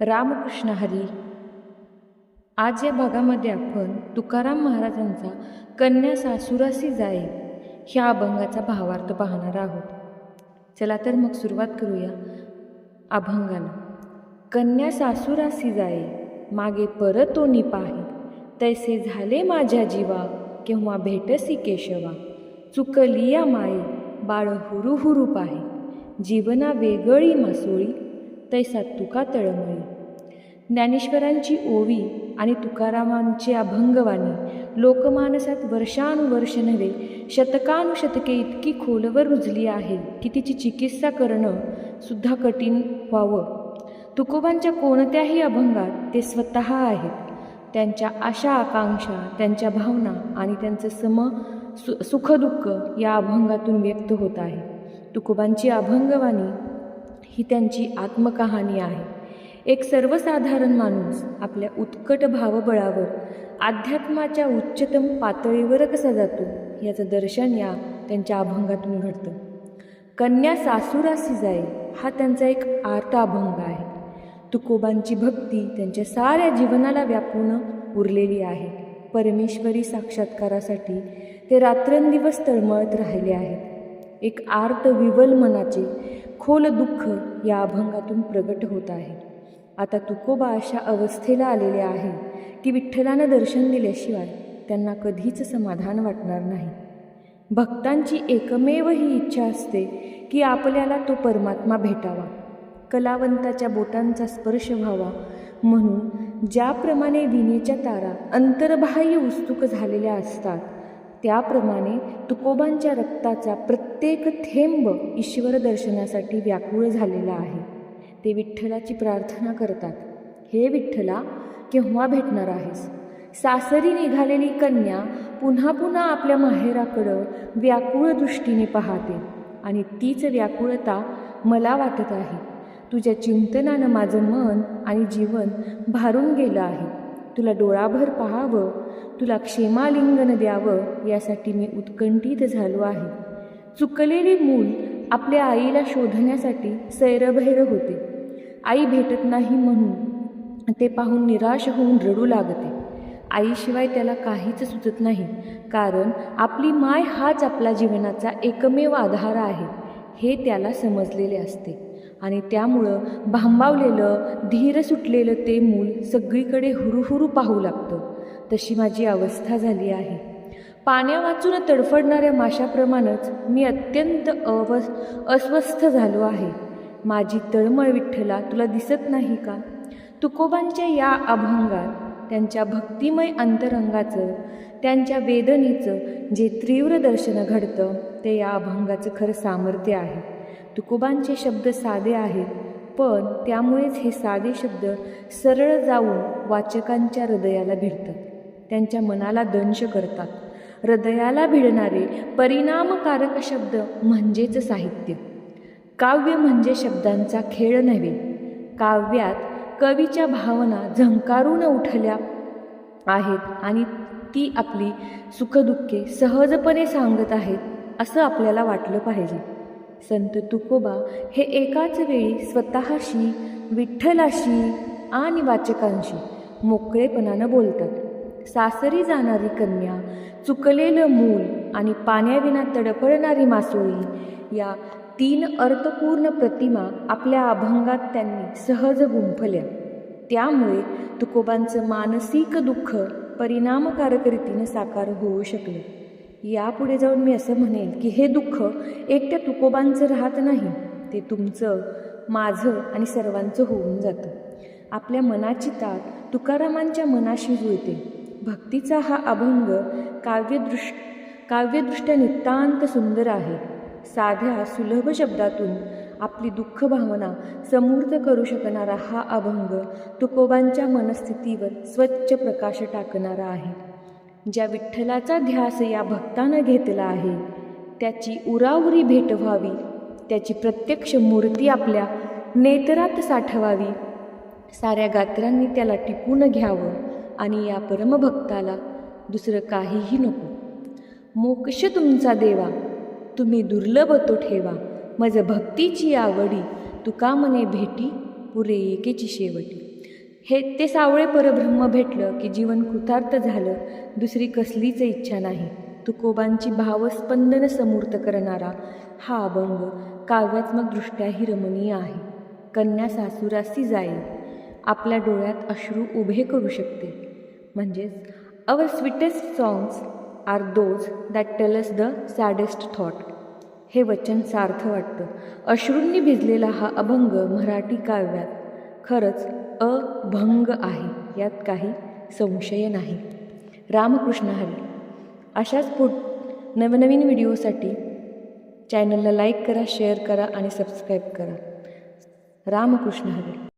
रामकृष्ण हरी. आज या भागामध्ये आपण तुकाराम महाराजांचा कन्या सासुरासी जाये ह्या अभंगाचा भावार्थ पाहणार आहोत. चला तर मग सुरुवात करूया अभंगाला. कन्या सासुरासी जाये मागे परतोनी पाहे. तैसे झाले माझ्या जीवा केव्हा भेटसी केशवा. चुकली या माये बाळ हुरू हुरू पाहे. जीवना वेगळी मासोळी तैसा तुका तळमळी. ज्ञानेश्वरांची ओवी आणि तुकारामांची अभंगवाणी लोकमानसात वर्षानुवर्ष नव्हे शतकानुशतके इतकी खोलवर रुजली आहे की तिची चिकित्सा करणं सुद्धा कठीण व्हावं. तुकोबांच्या कोणत्याही अभंगात ते स्वतः आहेत. त्यांच्या आशा आकांक्षा त्यांच्या भावना आणि त्यांचं सम सु सुखदुःख या अभंगातून व्यक्त होत आहे. तुकोबांची अभंगवाणी ही त्यांची आत्मकहाणी आहे. एक सर्वसाधारण माणूस आपल्या उत्कट भावबळावर अध्यात्माच्या उच्चतम पातळीवर कसा जातो याचं दर्शन या त्यांच्या अभंगातून घडतं. कन्या सासुरासी जाई हा त्यांचा एक आर्त अभंग आहे. तुकोबांची भक्ती त्यांच्या साऱ्या जीवनाला व्यापून उरलेली आहे. परमेश्वरी साक्षात्कारासाठी ते रात्रंदिवस तळमळत राहिले आहेत. एक आर्त विवल मनाचे खोल दुःख या अभंगातून प्रगट होत आहे. आता तुकोबा अशा अवस्थेला आलेले आहे की विठ्ठलानं दर्शन दिल्याशिवाय त्यांना कधीच समाधान वाटणार नाही. भक्तांची एकमेव ही इच्छा असते की आपल्याला तो परमात्मा भेटावा. कलावंताच्या बोटांचा स्पर्श व्हावा. म्हणून ज्याप्रमाणे विणेच्या तारा अंतर्बाह्य उत्सुक झालेल्या असतात त्याप्रमाणे तुकोबांच्या रक्ताचा प्रत्येक थेंब ईश्वर दर्शनासाठी व्याकुळ झालेला आहे. ते विठ्ठलाची प्रार्थना करतात. हे विठ्ठला केव्हा भेटणार आहेस? सासरी निघालेली कन्या पुन्हा पुन्हा आपल्या माहेराकडं व्याकुळ दृष्टीने पाहते आणि तीच व्याकुळता मला वाटत आहे. तुझ्या चिंतनानं माझं मन आणि जीवन भारून गेलं आहे. तुला डोळाभर पाहावं तुला क्षेमालिंगन द्यावं यासाठी मी उत्कंठित झालो आहे. चुकलेली मूल आपल्या आईला शोधण्यासाठी सैरभैर होते. आई भेटत नाही म्हणून ते पाहून निराश होऊन रडू लागते. आईशिवाय त्याला काहीच सुचत नाही कारण आपली माय हाच आपला जीवनाचा एकमेव आधार आहे हे त्याला समजलेले असते. आणि त्यामुळं भांबावलेलं धीर सुटलेलं ते मूल सगळीकडे हुरुहुरू पाहू लागतं. तशी माझी अवस्था झाली आहे. पाण्यावाचून तडफडणाऱ्या माशाप्रमाणेच मी अत्यंत अव अस्वस्थ झालो आहे. माझी तळमळ विठ्ठला तुला दिसत नाही का? तुकोबांच्या या अभंगात त्यांच्या भक्तिमय अंतरंगाचं त्यांच्या वेदनेचं जे तीव्र दर्शन घडतं ते या अभंगाचं खरं सामर्थ्य आहे. तुकोबांचे शब्द साधे आहेत पण त्यामुळेच हे साधे शब्द सरळ जाऊन वाचकांच्या हृदयाला भिडतात. त्यांच्या मनाला दंश करतात. हृदयाला भिडणारे परिणामकारक शब्द म्हणजेच साहित्य. काव्य म्हणजे शब्दांचा खेळ नव्हे. काव्यात कवीच्या भावना झंकारून उठल्या आहेत आणि ती आपली सुखदुःखे सहजपणे सांगत आहेत असं आपल्याला वाटलं पाहिजे. संत तुकोबा हे एकाच वेळी स्वतःशी विठ्ठलाशी आणि वाचकांशी मोकळेपणानं बोलतात. सासरी जाणारी कन्या चुकलेलं मूल आणि पाण्याविना तडफडणारी मासोळी या तीन अर्थपूर्ण प्रतिमा आपल्या अभंगात त्यांनी सहज गुंफल्या. त्यामुळे तुकोबांचं मानसिक दुःख परिणामकारक रीतीनं साकार होऊ शकलं. यापुढे जाऊन मी असं म्हणेन की हे दुःख एकट्या तुकोबांचं राहत नाही ते तुमचं माझं आणि सर्वांचं होऊन जातं. आपल्या मनाची ताक तुकारामांच्या मनाशी जुळते. भक्तीचा हा अभंग काव्यदृष्ट काव्यदृष्ट्या नितांत सुंदर आहे. साध्या सुलभ शब्दातून आपली दुःख भावना समूर्त करू शकणारा हा अभंग तुकोबांच्या मनस्थितीवर स्वच्छ प्रकाश टाकणारा आहे. ज्या विठ्ठलाचा ध्यास या भक्तानं घेतला आहे त्याची उराउरी भेट व्हावी त्याची प्रत्यक्ष मूर्ती आपल्या नेत्रात साठवावी साऱ्या गात्रांनी त्याला टिपून घ्यावं. आणि या परमभक्ताला दुसरं काहीही नको. मोक्ष तुमचा देवा तुम्ही दुर्लभ तो ठेवा. मज भक्तीची आवडी तुका मने भेटी पुरे एकेची शेवटी. हे ते सावळे परब्रह्म भेटलं की जीवन कृतार्थ झालं दुसरी कसलीच इच्छा नाही. तुकोबांची भावस्पंदन समूर्त करणारा हा अभंग काव्यात्मकदृष्ट्याही रमणीय आहे. कन्या सासुरासी जाईल आपल्या डोळ्यात अश्रू उभे करू शकते. म्हणजेच our sweetest songs are those that tells the saddest thought हे वचन सार्थ वाटतं. अश्रूंनी भिजलेला हा अभंग मराठी काव्यात खरंच अभंग आहे यात काही संशय नाही. रामकृष्ण हरी अशाच पुढ नवनवीन व्हिडिओसाठी चॅनलला लाईक करा शेअर करा आणि सबस्क्राईब करा. रामकृष्ण हरी.